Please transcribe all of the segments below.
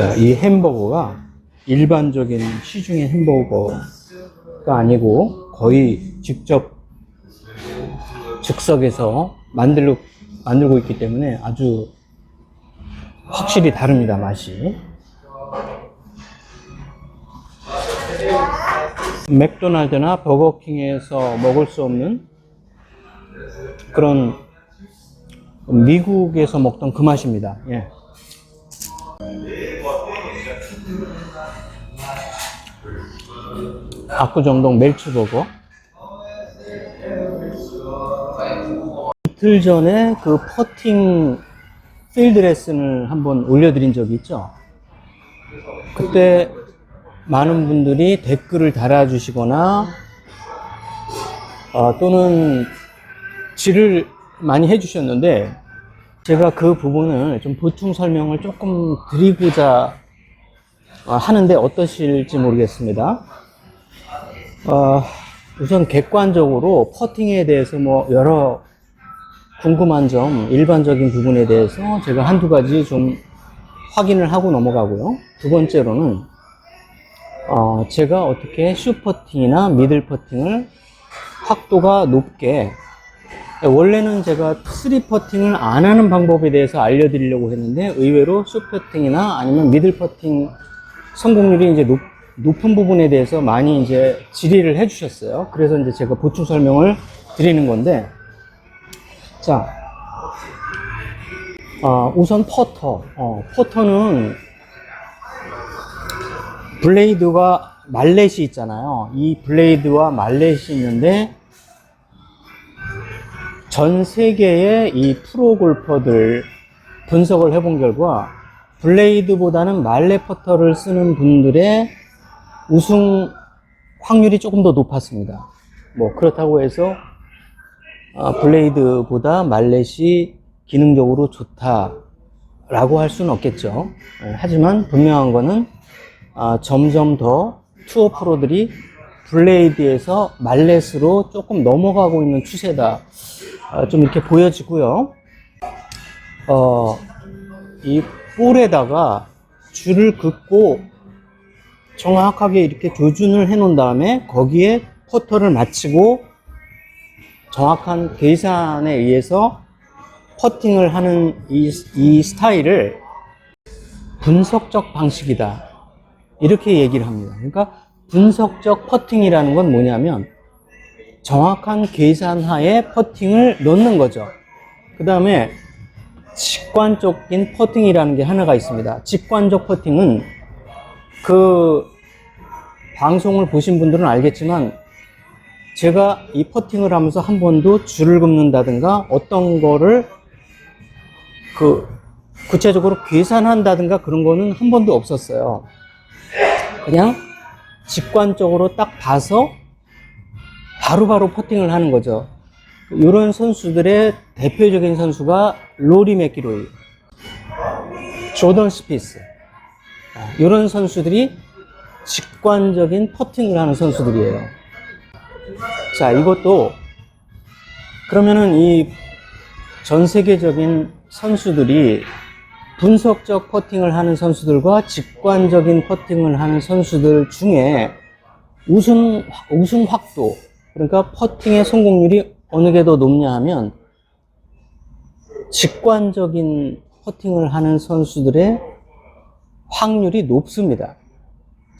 자, 이 햄버거가 일반적인 시중의 햄버거가 아니고 거의 직접 즉석에서 만들고, 만들고 있기 때문에 아주 확실히 다릅니다, 맛이. 맥도날드나 버거킹에서 먹을 수 없는 그런 미국에서 먹던 그 맛입니다. 예. 압구정동 멜츠버거. 이틀 전에 그 퍼팅 필드 레슨을 한번 올려드린 적이 있죠. 그때 많은 분들이 댓글을 달아주시거나 어, 또는 질을 많이 해주셨는데 제가 그 부분을 좀 보충 설명을 조금 드리고자 어, 하는데 어떠실지 모르겠습니다. 어, 우선 객관적으로 퍼팅에 대해서 뭐 여러 궁금한 점, 일반적인 부분에 대해서 제가 한두 가지 좀 확인을 하고 넘어가고요. 두 번째로는 어, 제가 어떻게 슈퍼팅이나 미들 퍼팅을 확도가 높게 원래는 제가 3퍼팅을 안 하는 방법에 대해서 알려드리려고 했는데 의외로 슈퍼팅이나 아니면 미들 퍼팅 성공률이 이제 높, 높은 부분에 대해서 많이 이제 질의를 해주셨어요. 그래서 이제 제가 보충 설명을 드리는 건데 자, 어, 우선 퍼터. 어, 퍼터는 블레이드가 말렛이 있잖아요. 이 블레이드와 말렛이 있는데 전 세계의 이 프로 골퍼들 분석을 해본 결과 블레이드보다는 말렛 퍼터를 쓰는 분들의 우승 확률이 조금 더 높았습니다. 뭐 그렇다고 해서 아, 블레이드보다 말렛이 기능적으로 좋다라고 할 수는 없겠죠. 예, 하지만 분명한 거는 아, 점점 더 투어 프로들이 블레이드에서 말렛으로 조금 넘어가고 있는 추세다. 아, 좀 이렇게 보여지고요. 어, 이 볼에다가 줄을 긋고 정확하게 이렇게 조준을 해 놓은 다음에 거기에 퍼터를 맞추고 정확한 계산에 의해서 퍼팅을 하는 이, 이 스타일을 분석적 방식이다. 이렇게 얘기를 합니다. 그러니까 분석적 퍼팅이라는 건 뭐냐면 정확한 계산하에 퍼팅을 넣는 거죠. 그 다음에 직관적인 퍼팅이라는 게 하나가 있습니다. 직관적 퍼팅은 그 방송을 보신 분들은 알겠지만 제가 이 퍼팅을 하면서 한 번도 줄을 긋는다든가 어떤 거를 그 구체적으로 계산한다든가 그런 거는 한 번도 없었어요. 그냥 직관적으로 딱 봐서 바로바로 퍼팅을 하는 거죠. 이런 선수들의 대표적인 선수가 로리 맥기로이, 조던 스피스 이런 선수들이 직관적인 퍼팅을 하는 선수들이에요. 자, 이것도 그러면은 이 전 세계적인 선수들이 분석적 퍼팅을 하는 선수들과 직관적인 퍼팅을 하는 선수들 중에 우승, 우승 확도, 그러니까 퍼팅의 성공률이 어느 게 더 높냐 하면 직관적인 퍼팅을 하는 선수들의 확률이 높습니다.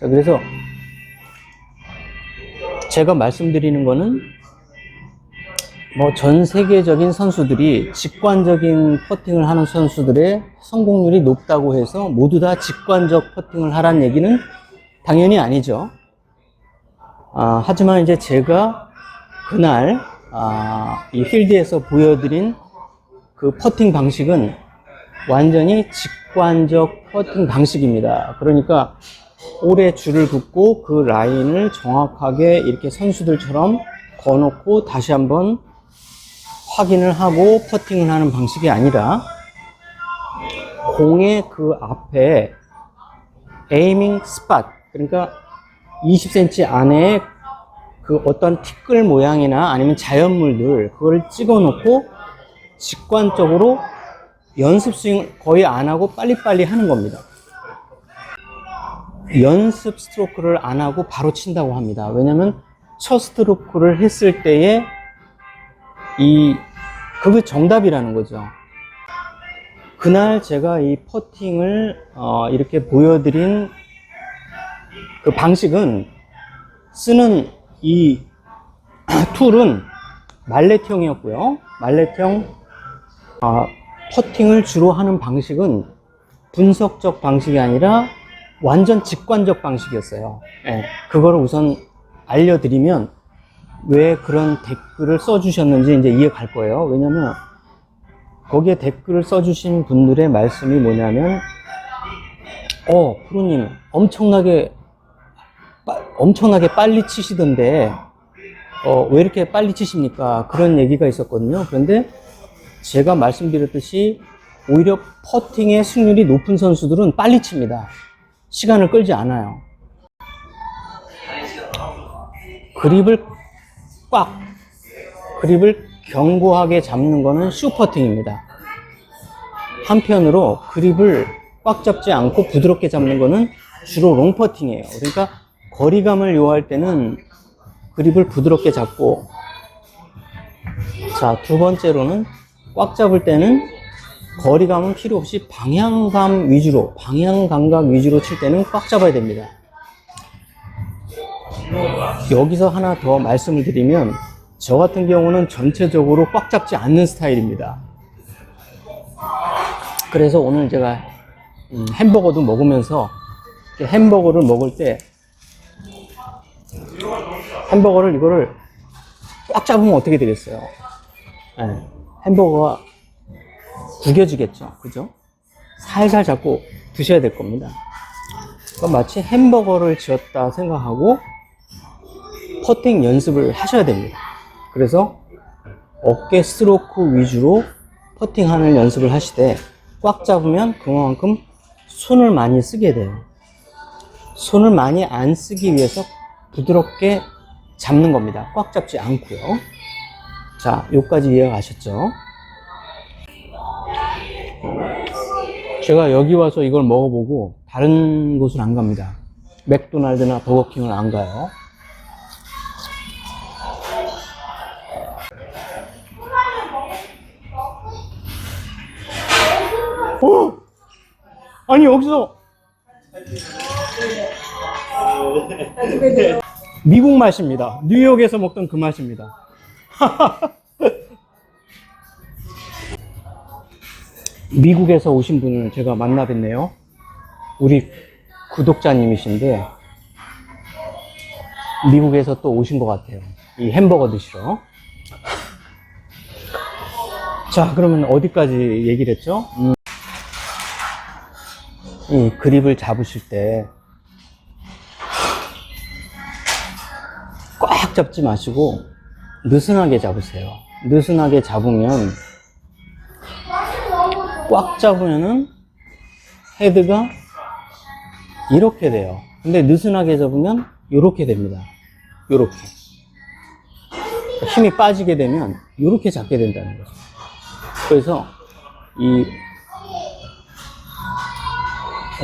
자, 그래서 제가 말씀드리는 거는 뭐 전 세계적인 선수들이 직관적인 퍼팅을 하는 선수들의 성공률이 높다고 해서 모두 다 직관적 퍼팅을 하라는 얘기는 당연히 아니죠. 아, 하지만 이제 제가 그날 아, 이 필드에서 보여드린 그 퍼팅 방식은 완전히 직관적 퍼팅 방식입니다. 그러니까 오래 줄을 긋고 그 라인을 정확하게 이렇게 선수들처럼 거놓고 다시 한번 확인을 하고 퍼팅을 하는 방식이 아니라 공의 그 앞에 에이밍 스팟 그러니까 20cm 안에 그 어떤 티끌 모양이나 아니면 자연물들 그걸 찍어 놓고 직관적으로 연습 스윙 거의 안 하고 빨리빨리 하는 겁니다. 연습 스트로크를 안 하고 바로 친다고 합니다. 왜냐면 첫 스트로크를 했을 때에 이 그게 정답이라는 거죠. 그날 제가 이 퍼팅을 어, 이렇게 보여드린 그 방식은 쓰는 이 툴은 말렛형이었고요. 말렛형 아, 퍼팅을 주로 하는 방식은 분석적 방식이 아니라 완전 직관적 방식이었어요. 예, 그거를 우선 알려드리면 왜 그런 댓글을 써주셨는지 이제 이해 갈 거예요. 왜냐면 거기에 댓글을 써주신 분들의 말씀이 뭐냐면, 어, 프로님, 엄청나게, 빠- 엄청나게 빨리 치시던데, 어, 왜 이렇게 빨리 치십니까? 그런 얘기가 있었거든요. 그런데 제가 말씀드렸듯이 오히려 퍼팅의 승률이 높은 선수들은 빨리 칩니다. 시간을 끌지 않아요. 그립을 꽉, 그립을 견고하게 잡는 거는 슈퍼팅입니다. 한편으로 그립을 꽉 잡지 않고 부드럽게 잡는 거는 주로 롱퍼팅이에요. 그러니까 거리감을 요할 때는 그립을 부드럽게 잡고 자, 두 번째로는 꽉 잡을 때는 거리감은 필요 없이 방향감 위주로, 방향 감각 위주로 칠 때는 꽉 잡아야 됩니다. 여기서 하나 더 말씀을 드리면 저 같은 경우는 전체적으로 꽉 잡지 않는 스타일입니다. 그래서 오늘 제가 음, 햄버거도 먹으면서 햄버거를 먹을 때 햄버거를 이거를 꽉 잡으면 어떻게 되겠어요? 예, 햄버거가 구겨지겠죠. 그죠? 살살 잡고 드셔야 될 겁니다. 그럼 마치 햄버거를 지었다 생각하고 퍼팅 연습을 하셔야 됩니다. 그래서 어깨 스트로크 위주로 퍼팅하는 연습을 하시되 꽉 잡으면 그만큼 손을 많이 쓰게 돼요. 손을 많이 안 쓰기 위해서 부드럽게 잡는 겁니다. 꽉 잡지 않고요. 자, 여기까지 이해가 가셨죠? 제가 여기 와서 이걸 먹어보고 다른 곳을 안 갑니다. 맥도날드나 버거킹을 안 가요. 어? 아니 여기서 미국 맛입니다. 뉴욕에서 먹던 그 맛입니다. 미국에서 오신 분을 제가 만나 뵀네요. 우리 구독자님이신데 미국에서 또 오신 것 같아요. 이 햄버거 드시러. 자, 그러면 어디까지 얘기를 했죠? 음, 이 그립을 잡으실 때 꽉 잡지 마시고 느슨하게 잡으세요. 느슨하게 잡으면 꽉 잡으면은 헤드가 이렇게 돼요. 근데 느슨하게 잡으면 이렇게 됩니다. 이렇게 힘이 빠지게 되면 이렇게 잡게 된다는 거죠. 그래서 이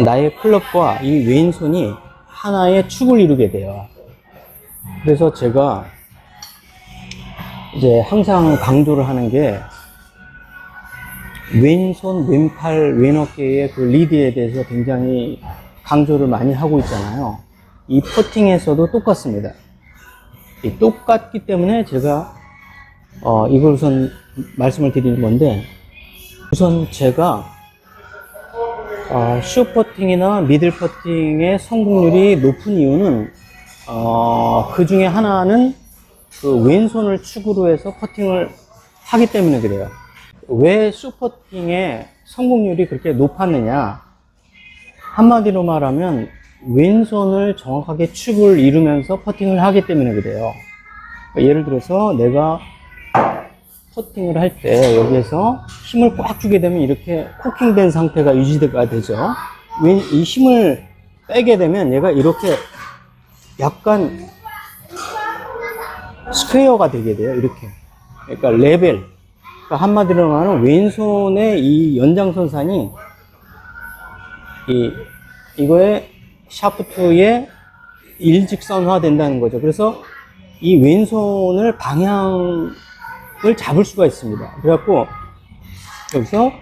나의 클럽과 이 왼손이 하나의 축을 이루게 돼요. 그래서 제가 이제 항상 강조를 하는 게 왼손, 왼팔, 왼어깨의 그 리드에 대해서 굉장히 강조를 많이 하고 있잖아요. 이 퍼팅에서도 똑같습니다. 이 똑같기 때문에 제가 어, 이걸 우선 말씀을 드리는 건데 우선 제가 어, 슈퍼팅이나 미들 퍼팅의 성공률이 높은 이유는 어, 그 중에 하나는 그 왼손을 축으로 해서 퍼팅을 하기 때문에 그래요. 왜 슈퍼팅의 성공률이 그렇게 높았느냐? 한마디로 말하면 왼손을 정확하게 축을 이루면서 퍼팅을 하기 때문에 그래요. 예를 들어서 내가 퍼팅을 할 때 여기에서 힘을 꽉 주게 되면 이렇게 코킹된 상태가 유지가 되죠. 왜이 힘을 빼게 되면 얘가 이렇게 약간 스퀘어가 되게 돼요. 이렇게. 그러니까 레벨. 그러니까 한마디로 말하면 왼손의 이 연장선상이 이 이거에 샤프트의 일직선화 된다는 거죠. 그래서 이 왼손을 방향을 잡을 수가 있습니다. 그래갖고 여기서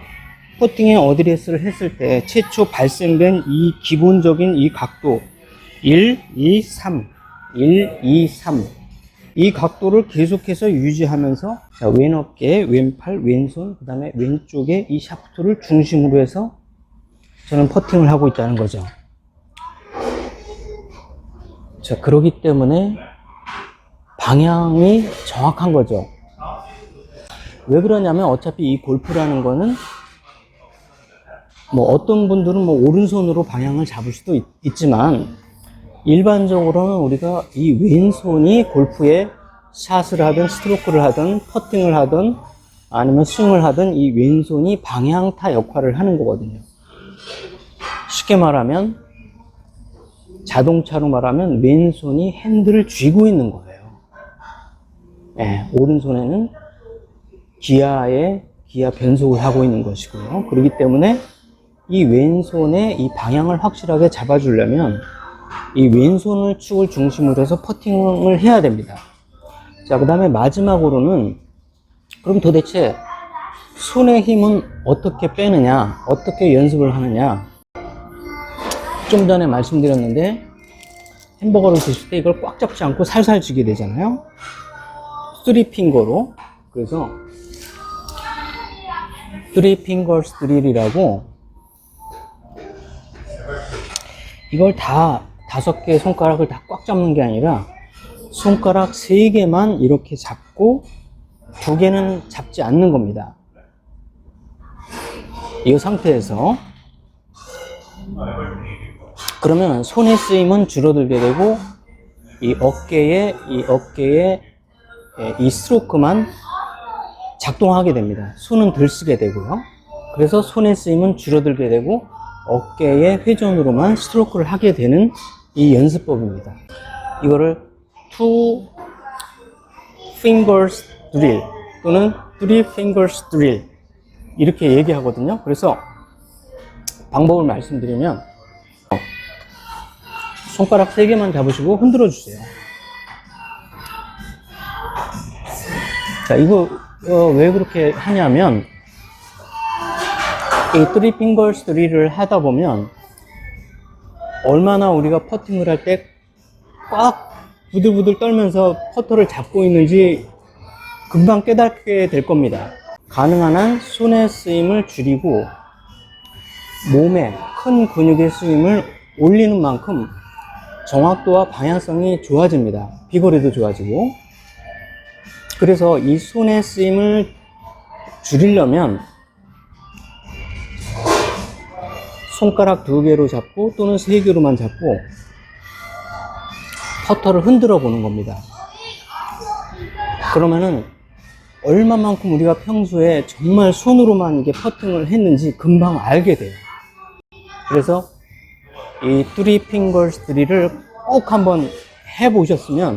퍼팅의 어드레스를 했을 때 최초 발생된 이 기본적인 이 각도 1, 2, 3 1, 2, 3 이 각도를 계속해서 유지하면서 자, 왼 어깨, 왼팔, 왼손, 그 다음에 왼쪽에 이 샤프트를 중심으로 해서 저는 퍼팅을 하고 있다는 거죠. 자, 그러기 때문에 방향이 정확한 거죠. 왜 그러냐면 어차피 이 골프라는 거는 뭐 어떤 분들은 뭐 오른손으로 방향을 잡을 수도 있, 있지만 일반적으로는 우리가 이 왼손이 골프에 샷을 하든 스트로크를 하든 퍼팅을 하든 아니면 스윙을 하든 이 왼손이 방향타 역할을 하는 거거든요. 쉽게 말하면 자동차로 말하면 왼손이 핸들을 쥐고 있는 거예요. 예, 오른손에는 기아의 기아 변속을 하고 있는 것이고요. 그렇기 때문에 이 왼손의 이 방향을 확실하게 잡아주려면 이 왼손을 축을 중심으로 해서 퍼팅을 해야 됩니다. 자, 그 다음에 마지막으로는 그럼 도대체 손의 힘은 어떻게 빼느냐, 어떻게 연습을 하느냐. 좀 전에 말씀드렸는데 햄버거를 드실 때 이걸 꽉 잡지 않고 살살 쥐게 되잖아요. 쓰리 핑거로. 그래서 쓰리 핑거스 드릴이라고 이걸 다 다섯 개 손가락을 다 꽉 잡는 게 아니라 손가락 세 개만 이렇게 잡고 두 개는 잡지 않는 겁니다. 이 상태에서 그러면 손의 쓰임은 줄어들게 되고 이 어깨에 이 어깨에 예, 이 스트로크만 작동하게 됩니다. 손은 덜 쓰게 되고요. 그래서 손의 쓰임은 줄어들게 되고 어깨의 회전으로만 스트로크를 하게 되는 이 연습법입니다. 이거를 two fingers drill 또는 three fingers drill 이렇게 얘기하거든요. 그래서 방법을 말씀드리면 손가락 세 개만 잡으시고 흔들어 주세요. 자, 이거 어, 왜 그렇게 하냐면 이 쓰리 핑거스 드릴을 하다 보면 얼마나 우리가 퍼팅을 할 때 꽉 부들부들 떨면서 퍼터를 잡고 있는지 금방 깨닫게 될 겁니다. 가능한 한 손의 쓰임을 줄이고 몸에 큰 근육의 쓰임을 올리는 만큼 정확도와 방향성이 좋아집니다. 비거리도 좋아지고. 그래서 이 손의 쓰임을 줄이려면 손가락 두 개로 잡고 또는 세 개로만 잡고 퍼터를 흔들어 보는 겁니다. 그러면은 얼마만큼 우리가 평소에 정말 손으로만 이게 퍼팅을 했는지 금방 알게 돼요. 그래서 이 핑거스 드릴을 꼭 한번 해보셨으면